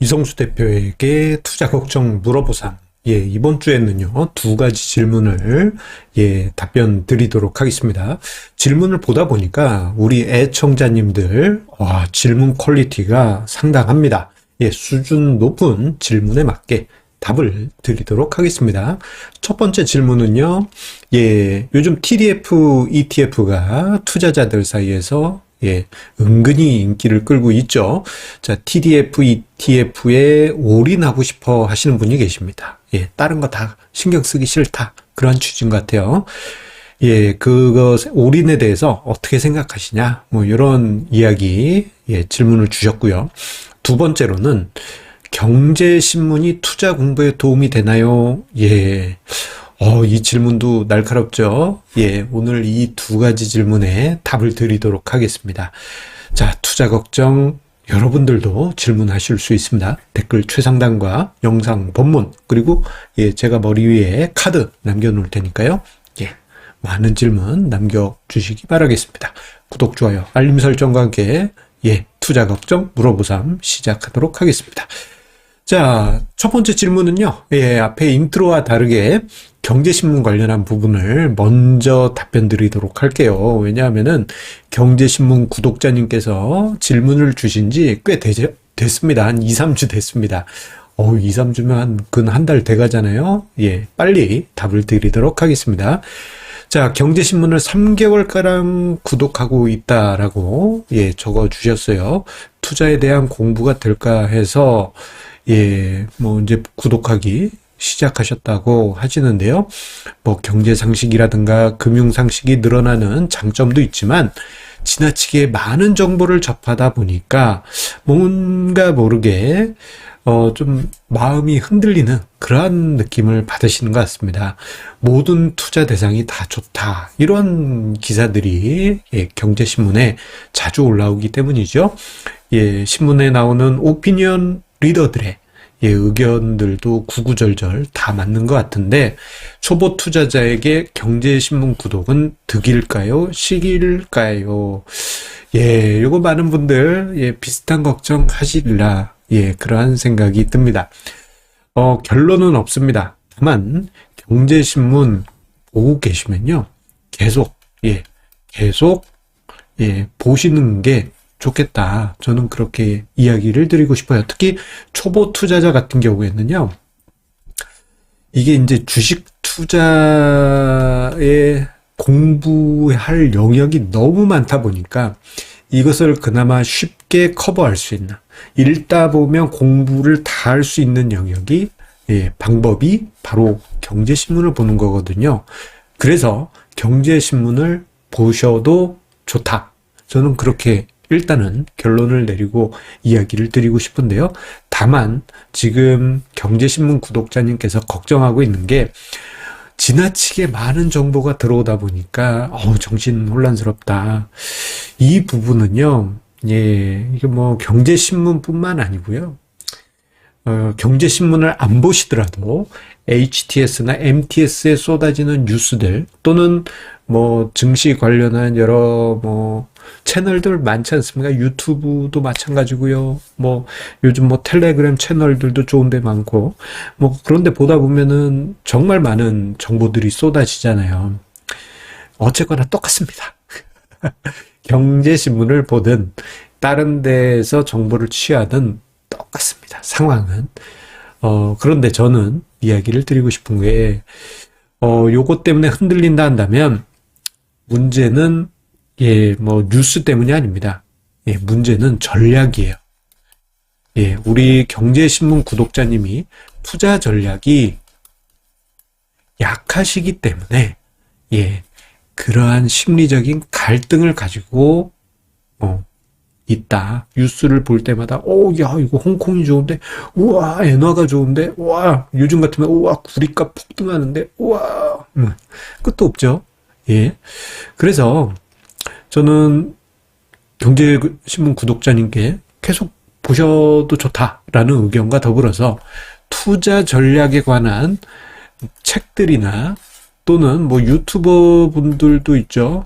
이성수 대표에게 투자 걱정 물어보상. 예, 이번 주에는요, 두 가지 질문을, 예, 답변 드리도록 하겠습니다. 질문을 보다 보니까 우리 애청자님들, 와, 질문 퀄리티가 상당합니다. 예, 수준 높은 질문에 맞게 답을 드리도록 하겠습니다. 첫 번째 질문은요, 예, 요즘 TDF, ETF가 투자자들 사이에서 예, 은근히 인기를 끌고 있죠. 자, TDF, ETF에 올인하고 싶어 하시는 분이 계십니다. 예, 다른 거 다 신경 쓰기 싫다. 그런 취지인 것 같아요. 예, 그것, 올인에 대해서 어떻게 생각하시냐? 뭐, 이런 이야기, 예, 질문을 주셨고요. 두 번째로는, 경제신문이 투자 공부에 도움이 되나요? 예. 어, 이 질문도 날카롭죠? 예, 오늘 이 두 가지 질문에 답을 드리도록 하겠습니다. 자, 투자 걱정 여러분들도 질문하실 수 있습니다. 댓글 최상단과 영상 본문, 그리고 예, 제가 머리 위에 카드 남겨 놓을 테니까요. 예, 많은 질문 남겨 주시기 바라겠습니다. 구독, 좋아요, 알림 설정과 함께 예, 투자 걱정 물어보삼 시작하도록 하겠습니다. 자, 첫 번째 질문은요. 예, 앞에 인트로와 다르게 경제신문 관련한 부분을 먼저 답변 드리도록 할게요. 왜냐하면은 경제신문 구독자님께서 질문을 주신 지꽤 됐습니다. 한 2, 3주 됐습니다. 어, 2, 3주면 한, 근 한 달 돼가잖아요. 예, 빨리 답을 드리도록 하겠습니다. 자, 경제신문을 3개월가량 구독하고 있다라고, 예, 적어 주셨어요. 투자에 대한 공부가 될까 해서, 예, 뭐 이제 구독하기 시작하셨다고 하시는데요. 뭐 경제 상식이라든가 금융 상식이 늘어나는 장점도 있지만 지나치게 많은 정보를 접하다 보니까 뭔가 모르게 어, 좀 마음이 흔들리는 그러한 느낌을 받으시는 것 같습니다. 모든 투자 대상이 다 좋다. 이런 기사들이 예, 경제신문에 자주 올라오기 때문이죠. 예, 신문에 나오는 오피니언 리더들의 예, 의견들도 구구절절 다 맞는 것 같은데 초보 투자자에게 경제신문 구독은 득일까요? 시일까요? 예, 요거 많은 분들 예, 비슷한 걱정 하시리라 예, 그러한 생각이 듭니다. 어, 결론은 없습니다. 다만 경제신문 보고 계시면요. 계속 예, 계속 예, 보시는 게 좋겠다. 저는 그렇게 이야기를 드리고 싶어요. 특히 초보 투자자 같은 경우에는요. 이게 이제 주식 투자에 공부할 영역이 너무 많다 보니까 이것을 그나마 쉽게 커버할 수 있는 읽다 보면 공부를 다 할 수 있는 영역이 예, 방법이 바로 경제신문을 보는 거거든요. 그래서 경제신문을 보셔도 좋다. 저는 그렇게 일단은 결론을 내리고 이야기를 드리고 싶은데요. 다만 지금 경제신문 구독자님께서 걱정하고 있는 게 지나치게 많은 정보가 들어오다 보니까 어우 정신 혼란스럽다. 이 부분은요. 예, 이게 뭐 경제신문뿐만 아니고요. 어, 경제신문을 안 보시더라도 HTS나 MTS에 쏟아지는 뉴스들 또는 뭐 증시 관련한 여러 뭐 채널들 많지 않습니까? 유튜브도 마찬가지고요. 뭐 요즘 뭐 텔레그램 채널들도 좋은데 많고 뭐 그런데 보다 보면은 정말 많은 정보들이 쏟아지잖아요. 어쨌거나 똑같습니다. 경제신문을 보든 다른 데서 정보를 취하든 똑같습니다. 상황은. 어, 그런데 저는 이야기를 드리고 싶은 게, 어, 요것 때문에 흔들린다 한다면, 문제는 예, 뭐 뉴스 때문이 아닙니다. 예, 문제는 전략이에요. 예, 우리 경제신문 구독자님이 투자 전략이 약하시기 때문에 예, 그러한 심리적인 갈등을 가지고 어, 있다. 뉴스를 볼 때마다 오, 야, 이거 홍콩이 좋은데, 우와, 엔화가 좋은데, 우와, 요즘 같으면 우와, 구리값 폭등하는데, 우와, 음, 끝도 없죠. 예. 그래서 저는 경제신문 구독자님께 계속 보셔도 좋다라는 의견과 더불어서 투자 전략에 관한 책들이나 또는 뭐 유튜버 분들도 있죠.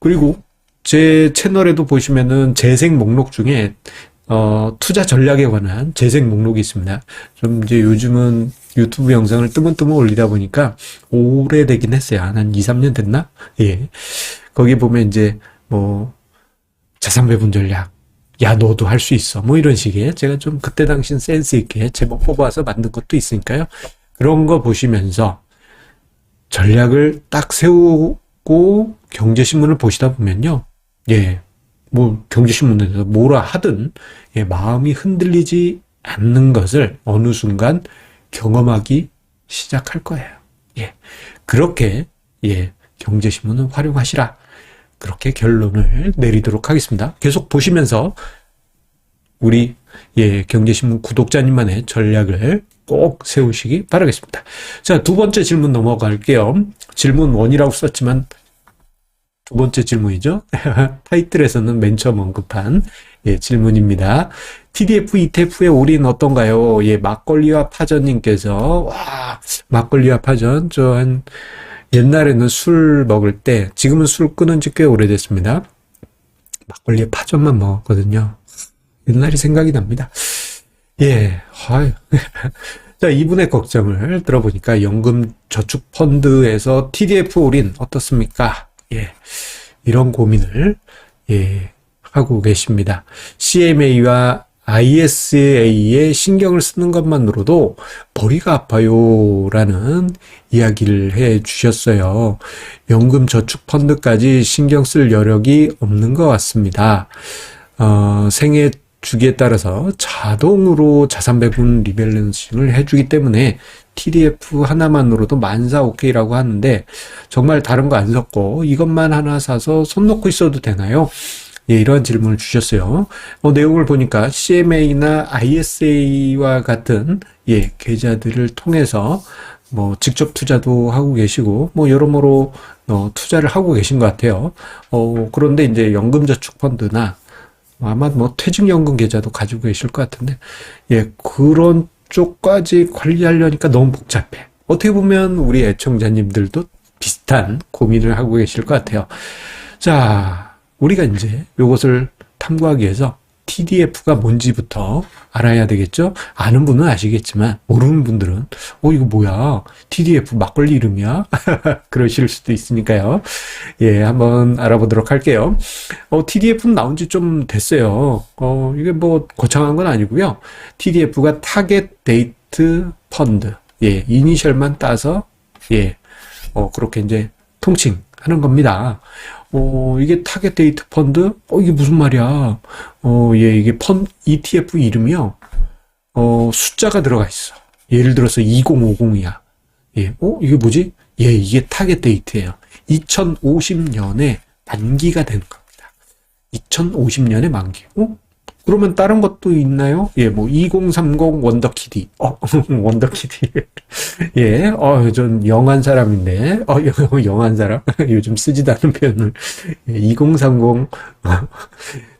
그리고 제 채널에도 보시면은 재생 목록 중에 어, 투자 전략에 관한 재생 목록이 있습니다. 좀 이제 요즘은 유튜브 영상을 뜨문뜨문 올리다 보니까 오래되긴 했어요. 한 2, 3년 됐나? 예. 거기 보면 이제 뭐 자산 배분 전략. 야, 너도 할 수 있어. 뭐 이런 식의 제가 좀 그때 당시 센스 있게 제목 뽑아서 만든 것도 있으니까요. 그런 거 보시면서 전략을 딱 세우고 경제신문을 보시다 보면요. 예. 뭐 경제신문에서 뭐라 하든 예, 마음이 흔들리지 않는 것을 어느 순간 경험하기 시작할 거예요. 예. 그렇게 예, 경제신문을 활용하시라. 그렇게 결론을 내리도록 하겠습니다. 계속 보시면서 우리 예, 경제신문 구독자님만의 전략을 꼭 세우시기 바라겠습니다. 자, 두 번째 질문 넘어갈게요. 질문 원이라고 썼지만 두 번째 질문이죠. 타이틀에서는 맨 처음 언급한 예, 질문입니다. TDF, ETF의 올인 어떤가요? 예, 막걸리와 파전님께서 와 막걸리와 파전 저 한 옛날에는 술 먹을 때 지금은 술 끊은 지 꽤 오래됐습니다. 막걸리에 파전만 먹었거든요. 옛날이 생각이 납니다. 예, 아유. 자, 이분의 걱정을 들어보니까 연금 저축 펀드에서 TDF 올인 어떻습니까? 예, 이런 고민을 예, 하고 계십니다. CMA와 ISA에 신경을 쓰는 것만으로도 머리가 아파요라는 이야기를 해 주셨어요. 연금 저축 펀드까지 신경 쓸 여력이 없는 것 같습니다. 어, 생애 주기에 따라서 자동으로 자산 배분 리밸런싱을 해주기 때문에 TDF 하나만으로도 만사 오케이라고 하는데 정말 다른 거 안 섞고 이것만 하나 사서 손 놓고 있어도 되나요? 예, 이런 질문을 주셨어요. 어, 내용을 보니까 CMA나 ISA와 같은 예, 계좌들을 통해서 뭐 직접 투자도 하고 계시고 뭐 여러모로 어, 투자를 하고 계신 것 같아요. 어, 그런데 이제 연금저축펀드나 아마 뭐 퇴직연금 계좌도 가지고 계실 것 같은데 예, 그런 쪽까지 관리하려니까 너무 복잡해. 어떻게 보면 우리 애청자님들도 비슷한 고민을 하고 계실 것 같아요. 자, 우리가 이제 이것을 탐구하기 위해서 TDF가 뭔지부터 알아야 되겠죠? 아는 분은 아시겠지만, 모르는 분들은, 어, 이거 뭐야? TDF 막걸리 이름이야? 그러실 수도 있으니까요. 예, 한번 알아보도록 할게요. 어, TDF는 나온 지 좀 됐어요. 어, 이게 뭐, 거창한 건 아니고요. TDF가 타겟 데이트 펀드. 예, 이니셜만 따서, 예, 어, 그렇게 이제 통칭 하는 겁니다. 어, 이게 타겟 데이트 펀드? 어, 이게 무슨 말이야? 어, 예, 이게 펀, ETF 이름이요. 어, 숫자가 들어가 있어. 예를 들어서 2050이야. 예, 어, 이게 뭐지? 예, 이게 타겟 데이트예요. 2050년에 만기가 되는 겁니다. 2050년에 만기. 어? 그러면 다른 것도 있나요? 예, 뭐, 2030 원더키디. 어, 원더키디. 예, 어, 전 영한 사람인데, 어, 영한 사람? 요즘 쓰지도 않은 표현을. 예, 2030,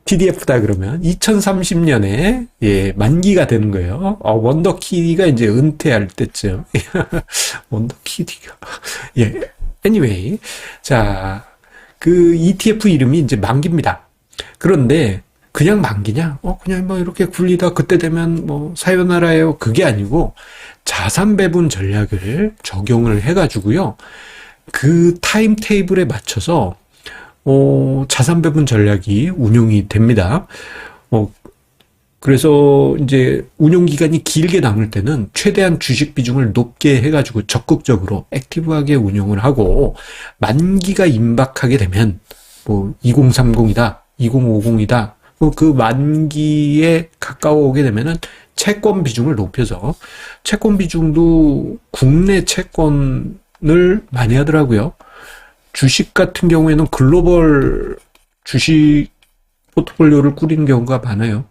TDF다 그러면 2030년에 예, 만기가 되는 거예요. 어, 원더키디가 이제 은퇴할 때쯤. 원더키디가. 예. anyway. 자, 그 ETF 이름이 이제 만기입니다. 그런데 그냥 만기냐? 어, 그냥 뭐 이렇게 굴리다 그때 되면 뭐 사요나라예요. 그게 아니고 자산 배분 전략을 적용을 해가지고요. 그 타임 테이블에 맞춰서 어, 자산 배분 전략이 운용이 됩니다. 어, 그래서 이제 운용 기간이 길게 남을 때는 최대한 주식 비중을 높게 해가지고 적극적으로 액티브하게 운용을 하고 만기가 임박하게 되면 뭐 2030이다, 2050이다, 그 만기에 가까워 오게 되면은 채권 비중을 높여서 채권 비중도 국내 채권을 많이 하더라고요. 주식 같은 경우에는 글로벌 주식 포트폴리오를 꾸리는 경우가 많아요.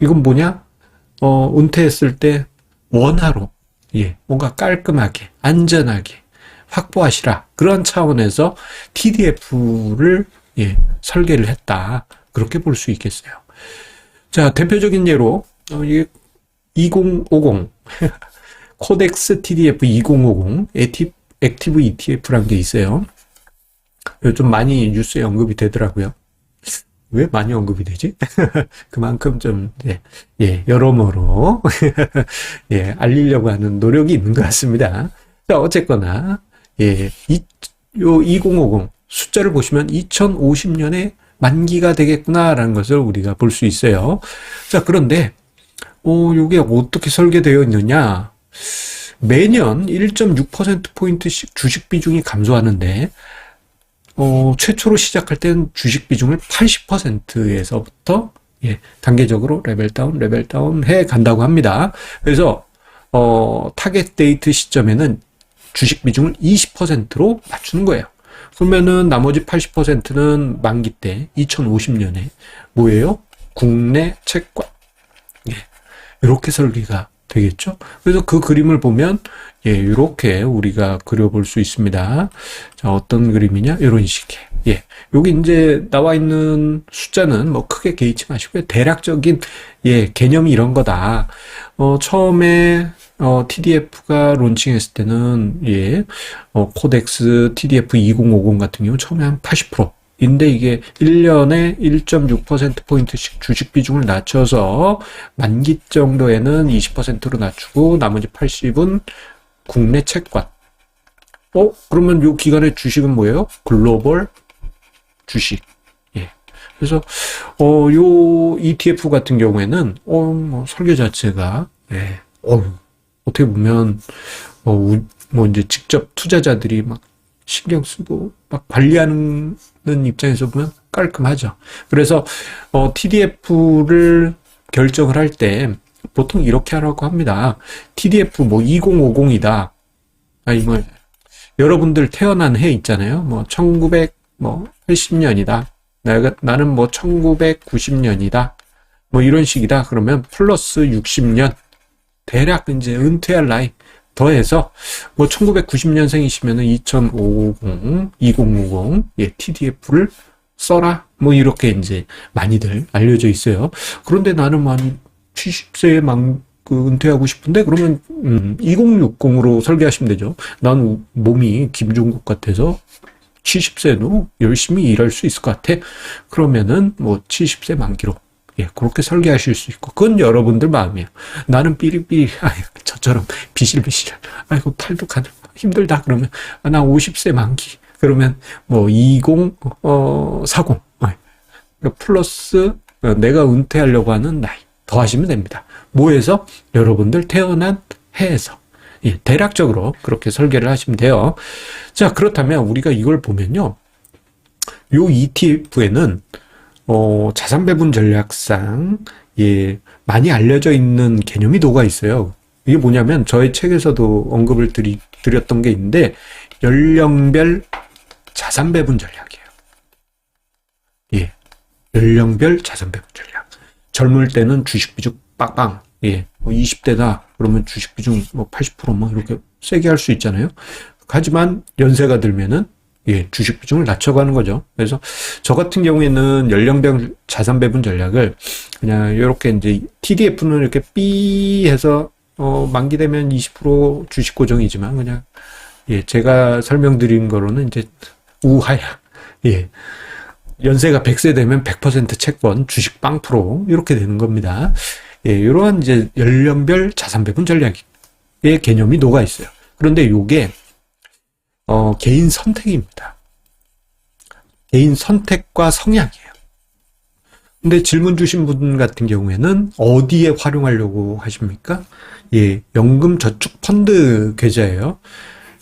이건 뭐냐? 어, 은퇴했을 때 원화로, 예, 뭔가 깔끔하게, 안전하게 확보하시라. 그런 차원에서 TDF를, 예, 설계를 했다. 그렇게 볼 수 있겠어요. 자, 대표적인 예로, 어, 이게 2050, 코덱스 TDF 2050, 액티브, ETF라는 게 있어요. 좀 많이 뉴스에 언급이 되더라고요. 왜 많이 언급이 되지? 그만큼 좀, 예, 예, 여러모로, 예, 알리려고 하는 노력이 있는 것 같습니다. 자, 어쨌거나, 예, 이, 요 2050 숫자를 보시면 2050년에 만기가 되겠구나라는 것을 우리가 볼 수 있어요. 자, 그런데, 어, 요게 어떻게 설계되어 있느냐? 매년 1.6%포인트씩 주식 비중이 감소하는데, 어, 최초로 시작할 때는 주식 비중을 80%에서부터 예, 단계적으로 레벨 다운, 레벨 다운 해 간다고 합니다. 그래서 어, 타겟 데이트 시점에는 주식 비중을 20%로 맞추는 거예요. 그러면은 나머지 80%는 만기 때 2050년에 뭐예요? 국내 채권. 예. 이렇게 설계가 되겠죠? 그래서 그 그림을 보면 예, 이렇게 우리가 그려볼 수 있습니다. 자, 어떤 그림이냐? 이런 식의. 예. 여기 이제 나와 있는 숫자는 뭐 크게 개의치 마시고요. 대략적인 예, 개념이 이런 거다. 어, 처음에 어, TDF가 론칭했을 때는 예, 어, 코덱스 TDF 2050 같은 경우 처음에 한 80%. 인데 이게 1년에 1.6%포인트씩 주식 비중을 낮춰서 만기 정도에는 20%로 낮추고 나머지 80은 국내 채권. 어? 그러면 요 기간의 주식은 뭐예요? 글로벌 주식. 예. 그래서, 어, 요 ETF 같은 경우에는, 어, 뭐, 설계 자체가, 예. 어 어떻게 보면, 어, 우- 뭐, 이제 직접 투자자들이 막 신경 쓰고 막 관리하는 입장에서 보면 깔끔하죠. 그래서 어, TDF를 결정을 할 때 보통 이렇게 하라고 합니다. TDF 뭐 2050이다. 아니 뭐 여러분들 태어난 해 있잖아요. 뭐 1980년이다. 내가 나는 뭐 1990년이다. 뭐 이런 식이다. 그러면 플러스 60년 대략 이제 은퇴할 나이 더해서 뭐 1990년생이시면은 2050, 2050, 예, TDF를 써라. 뭐 이렇게 이제 많이들 알려져 있어요. 그런데 나는 만 70세에 만, 그 은퇴하고 싶은데 그러면 음, 2060으로 설계하시면 되죠. 난 몸이 김종국 같아서 70세도 열심히 일할 수 있을 것 같아. 그러면은 뭐 70세 만기로 예, 그렇게 설계하실 수 있고, 그건 여러분들 마음이에요. 나는 삐리삐리, 아 저처럼 비실비실, 아이고, 팔도 가늘, 힘들다. 그러면, 아, 나 50세 만기. 그러면, 뭐, 20, 어, 40. 어, 플러스, 어, 내가 은퇴하려고 하는 나이. 더 하시면 됩니다. 뭐에서? 여러분들 태어난 해에서. 예, 대략적으로 그렇게 설계를 하시면 돼요. 자, 그렇다면 우리가 이걸 보면요. 요 ETF에는 어, 자산 배분 전략상 예, 많이 알려져 있는 개념이 녹아 있어요. 이게 뭐냐면 저의 책에서도 언급을 드리, 드렸던 게 있는데 연령별 자산 배분 전략이에요. 예. 연령별 자산 배분 전략. 젊을 때는 주식 비중 빵빵. 예. 뭐 20대다. 그러면 주식 비중 뭐 80%뭐 이렇게 세게 할 수 있잖아요. 하지만 연세가 들면은 예, 주식 비중을 낮춰가는 거죠. 그래서 저 같은 경우에는 연령별 자산 배분 전략을 그냥 이렇게 이제 TDF는 이렇게 삐 해서 어, 만기되면 20% 주식 고정이지만 그냥 예, 제가 설명드린 거로는 이제 우하야. 예. 연세가 100세 되면 100% 채권, 주식 빵 프로 이렇게 되는 겁니다. 예, 이러한 이제 연령별 자산 배분 전략의 개념이 녹아 있어요. 그런데 요게 어, 개인 선택입니다. 개인 선택과 성향이에요. 근데 질문 주신 분 같은 경우에는 어디에 활용하려고 하십니까? 예, 연금 저축 펀드 계좌예요.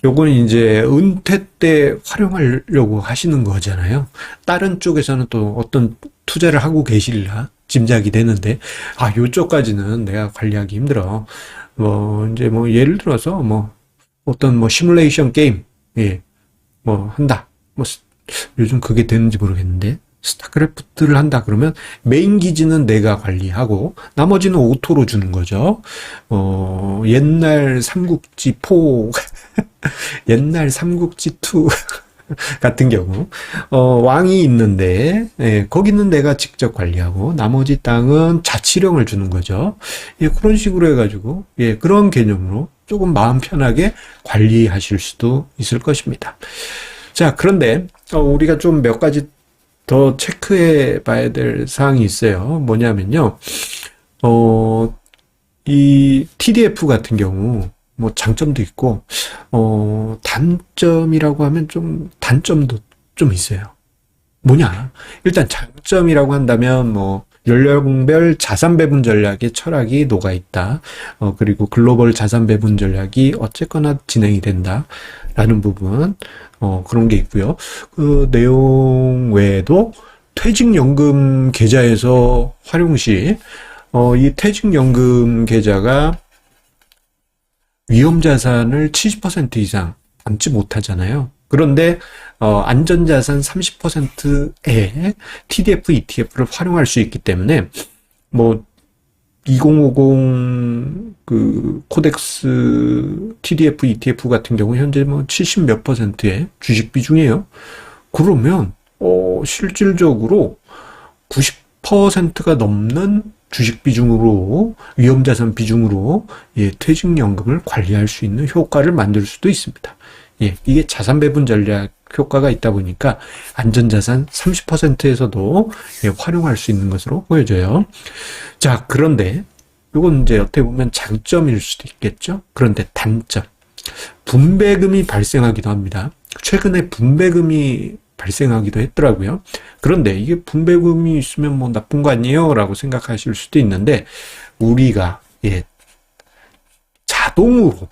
요거는 이제 은퇴 때 활용하려고 하시는 거잖아요. 다른 쪽에서는 또 어떤 투자를 하고 계실라 짐작이 되는데, 아, 요쪽까지는 내가 관리하기 힘들어. 뭐, 이제 뭐, 예를 들어서 뭐, 어떤 뭐, 시뮬레이션 게임, 예, 뭐, 한다. 뭐, 스- 요즘 그게 되는지 모르겠는데, 스타크래프트를 한다 그러면 메인 기지는 내가 관리하고 나머지는 오토로 주는 거죠. 어, 옛날 삼국지 4 옛날 삼국지 2 같은 경우 어, 왕이 있는데 예, 거기는 내가 직접 관리하고 나머지 땅은 자치령을 주는 거죠. 예, 그런 식으로 해가지고 예, 그런 개념으로 조금 마음 편하게 관리하실 수도 있을 것입니다. 자, 그런데 어, 우리가 좀 몇 가지 더 체크해 봐야 될 사항이 있어요. 뭐냐면요. 어, 이 TDF 같은 경우, 뭐 장점도 있고, 어, 단점이라고 하면 좀, 단점도 좀 있어요. 뭐냐? 일단 장점이라고 한다면, 뭐, 연령별 자산 배분 전략의 철학이 녹아 있다. 어, 그리고 글로벌 자산 배분 전략이 어쨌거나 진행이 된다. 라는 부분, 어, 그런 게 있고요. 그 내용 외에도 퇴직연금 계좌에서 활용 시, 어, 이 퇴직연금 계좌가 위험자산을 70% 이상 담지 못하잖아요. 그런데 어, 안전자산 30%의 TDF, ETF를 활용할 수 있기 때문에 뭐 2050 그 코덱스 TDF, ETF 같은 경우 현재 뭐 70 몇 퍼센트의 주식 비중이에요. 그러면 어, 실질적으로 90%가 넘는 주식 비중으로 위험자산 비중으로 예, 퇴직연금을 관리할 수 있는 효과를 만들 수도 있습니다. 예, 이게 자산 배분 전략 효과가 있다 보니까 안전자산 30%에서도 예, 활용할 수 있는 것으로 보여져요. 자, 그런데 이건 이제 어떻게 보면 장점일 수도 있겠죠. 그런데 단점. 분배금이 발생하기도 합니다. 최근에 분배금이 발생하기도 했더라고요. 그런데 이게 분배금이 있으면 뭐 나쁜 거 아니에요? 라고 생각하실 수도 있는데, 우리가, 예, 자동으로,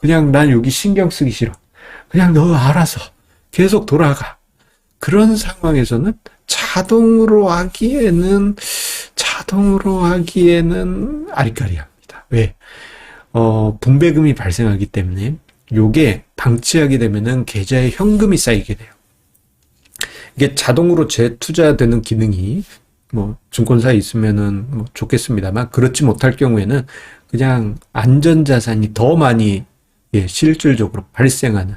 그냥 난 여기 신경 쓰기 싫어. 그냥 너 알아서 계속 돌아가. 그런 상황에서는 자동으로 하기에는, 자동으로 하기에는 아리까리합니다. 왜? 어, 분배금이 발생하기 때문에 요게 방치하게 되면은 계좌에 현금이 쌓이게 돼요. 이게 자동으로 재투자되는 기능이 뭐 증권사에 있으면은 뭐 좋겠습니다만 그렇지 못할 경우에는 그냥 안전자산이 더 많이 예, 실질적으로 발생하는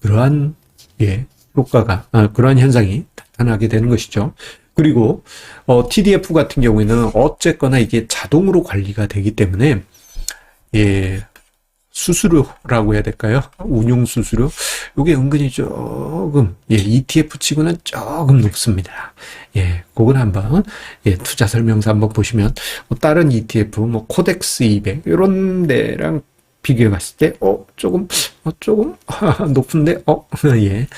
그러한 예, 효과가 아, 그러한 현상이 나타나게 되는 것이죠. 그리고 어, TDF 같은 경우에는 어쨌거나 이게 자동으로 관리가 되기 때문에 예, 수수료라고 해야 될까요? 운용 수수료. 이게 은근히 조금, 예, ETF 치고는 조금 높습니다. 예, 그건 한번, 예, 투자 설명서 한번 보시면, 뭐 다른 ETF, 뭐, 코덱스 200, 이런 데랑 비교해 봤을 때, 어, 조금, 어, 조금, 높은데, 어, 예.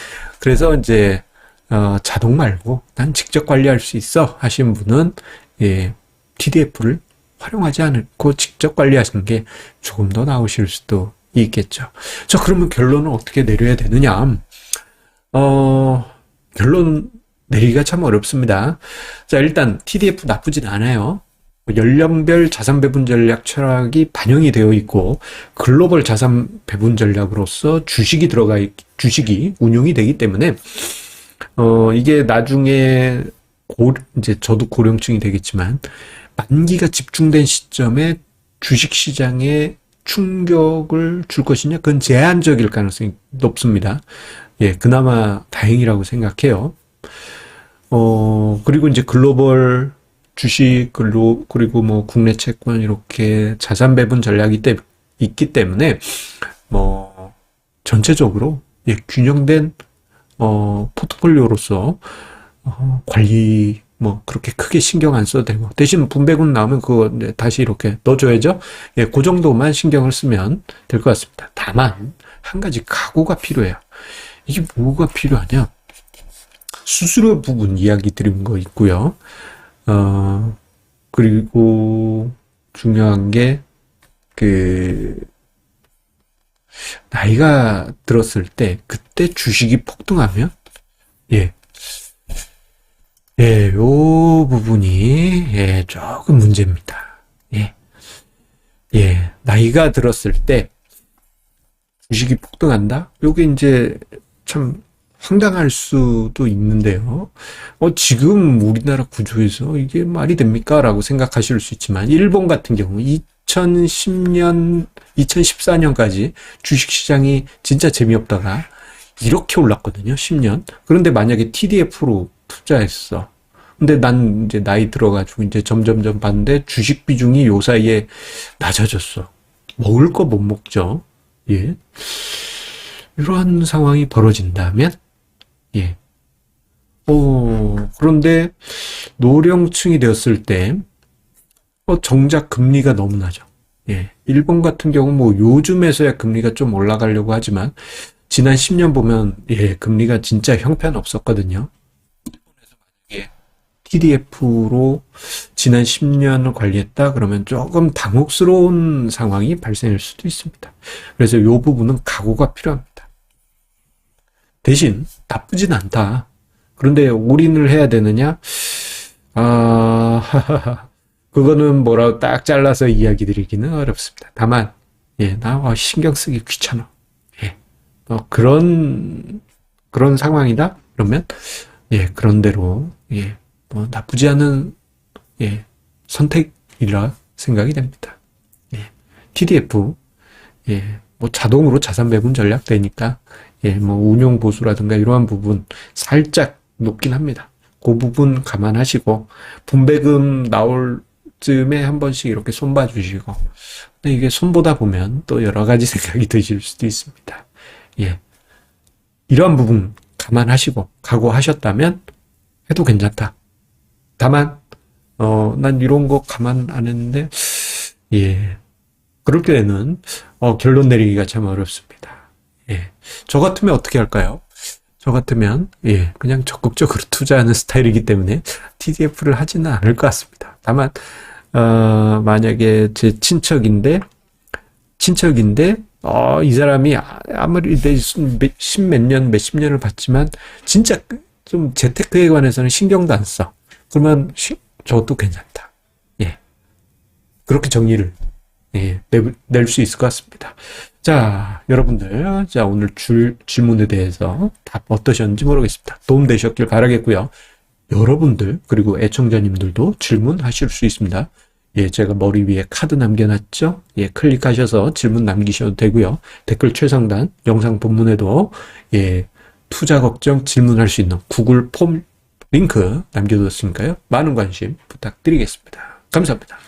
그래서 이제, 어, 자동 말고, 난 직접 관리할 수 있어 하신 분은, 예, TDF를 활용하지 않고 직접 관리하시는 게 조금 더 나으실 수도 있겠죠. 자, 그러면 결론은 어떻게 내려야 되느냐? 어, 결론 내리기가 참 어렵습니다. 자, 일단 TDF 나쁘진 않아요. 연령별 자산 배분 전략 철학이 반영이 되어 있고 글로벌 자산 배분 전략으로서 주식이 들어가 있, 주식이 운용이 되기 때문에 어 이게 나중에 고 이제 저도 고령층이 되겠지만 만기가 집중된 시점에 주식 시장에 충격을 줄 것이냐? 그건 제한적일 가능성이 높습니다. 예, 그나마 다행이라고 생각해요. 어, 그리고 이제 글로벌 주식, 글로, 그리고 뭐 국내 채권 이렇게 자산 배분 전략이 때, 있기 때문에 뭐 전체적으로 예, 균형된 어, 포트폴리오로서 어, 관리 뭐 그렇게 크게 신경 안 써도 되고 대신 분배금 나오면 그거 다시 이렇게 넣어줘야죠. 예, 그 정도만 신경을 쓰면 될 것 같습니다. 다만 한 가지 각오가 필요해요. 이게 뭐가 필요하냐? 수수료 부분 이야기 드린 거 있고요. 어 그리고 중요한 게 그 나이가 들었을 때 그때 주식이 폭등하면 예 예, 요 부분이, 예, 조금 문제입니다. 예. 예, 나이가 들었을 때, 주식이 폭등한다? 요게 이제 참 황당할 수도 있는데요. 어, 지금 우리나라 구조에서 이게 말이 됩니까? 라고 생각하실 수 있지만, 일본 같은 경우 2010년, 2014년까지 주식 시장이 진짜 재미없다가 이렇게 올랐거든요. 10년. 그런데 만약에 TDF로 투자했어. 근데 난 이제 나이 들어가지고 이제 점점점 봤는데 주식 비중이 요 사이에 낮아졌어. 먹을 거 못 먹죠. 예. 이러한 상황이 벌어진다면, 예. 어, 그런데 노령층이 되었을 때, 어, 정작 금리가 너무 나죠. 예. 일본 같은 경우 뭐 요즘에서야 금리가 좀 올라가려고 하지만, 지난 10년 보면, 예, 금리가 진짜 형편없었거든요. 만약에 TDF로 지난 10년을 관리했다 그러면 조금 당혹스러운 상황이 발생할 수도 있습니다. 그래서 이 부분은 각오가 필요합니다. 대신 나쁘진 않다. 그런데 올인을 해야 되느냐? 아, 그거는 뭐라고 딱 잘라서 이야기 드리기는 어렵습니다. 다만, 예, 나 어, 신경 쓰기 귀찮아. 예, 어, 그런, 그런 상황이다? 그러면, 예, 그런 대로, 예, 뭐 나쁘지 않은, 예, 선택이라 생각이 됩니다. 예, TDF, 예, 뭐 자동으로 자산 배분 전략 되니까, 예, 뭐 운용 보수라든가 이러한 부분 살짝 높긴 합니다. 그 부분 감안하시고 분배금 나올 쯤에 한 번씩 이렇게 손 봐 주시고 근데 이게 손보다 보면 또 여러 가지 생각이 드실 수도 있습니다. 예. 이러한 부분 감안하시고 각오하셨다면 해도 괜찮다. 다만 어, 난 이런 거 감안 안 했는데 예. 그럴 때에는 어, 결론 내리기가 참 어렵습니다. 예. 저 같으면 어떻게 할까요? 저 같으면 예 그냥 적극적으로 투자하는 스타일이기 때문에 TDF를 하지는 않을 것 같습니다. 다만 어, 만약에 제 친척인데 친척인데 어, 이 사람이 아- 아무리 십몇 년, 몇십 년을 봤지만 진짜 좀 재테크에 관해서는 신경도 안 써. 그러면 시- 저것도 괜찮다. 예. 그렇게 정리를 예, 낼 수 있을 것 같습니다. 자, 여러분들, 자, 오늘 줄, 질문에 대해서 답 어떠셨는지 모르겠습니다. 도움 되셨길 바라겠고요. 여러분들, 그리고 애청자님들도 질문하실 수 있습니다. 예, 제가 머리 위에 카드 남겨놨죠? 예, 클릭하셔서 질문 남기셔도 되고요. 댓글 최상단, 영상 본문에도, 예, 투자 걱정 질문할 수 있는 구글 폼 링크 남겨뒀으니까요. 많은 관심 부탁드리겠습니다. 감사합니다.